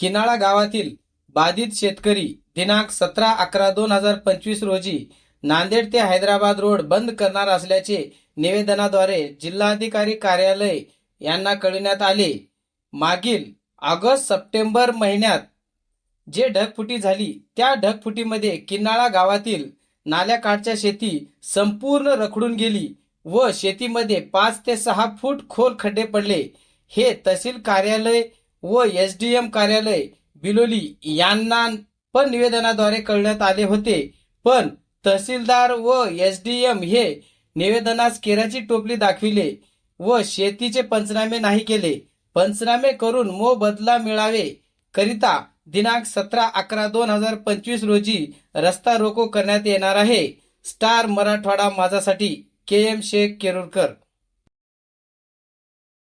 किनाळा गावातील बाधित शेतकरी दिनांक सतरा अकरा दोन हजार पंचवीस रोजी नांदेड ते हैदराबाद रोड बंद करणार असल्याचे निवेदनाद्वारे जिल्हाधिकारी कार्यालय यांना कळविण्यात आले. मागील ऑगस्ट सप्टेंबर महिन्यात जे ढगफुटी झाली त्या ढगफुटीमध्ये किन्नाळा गावातील नाल्याकाठच्या शेती संपूर्ण रखडून गेली व शेतीमध्ये पाच ते सहा फूट खोल खड्डे पडले. हे तहसील कार्यालय व एस डी एम कार्यालय बिलोली यांना पण निवेदनाद्वारे कळण्यात आले होते. पण तहसीलदार व एस डी एम हे निवेदनास केराची टोपली दाखविले व शेतीचे पंचनामे नाही केले. पंचनामे करून मोबदला मिळावे करिता दिनांक सतरा अकरा दोन हजार पंचवीस रोजी रस्ता रोको करण्यात येणार आहे. स्टार मराठवाडा माझासाठी के एम शेख केरुरकर.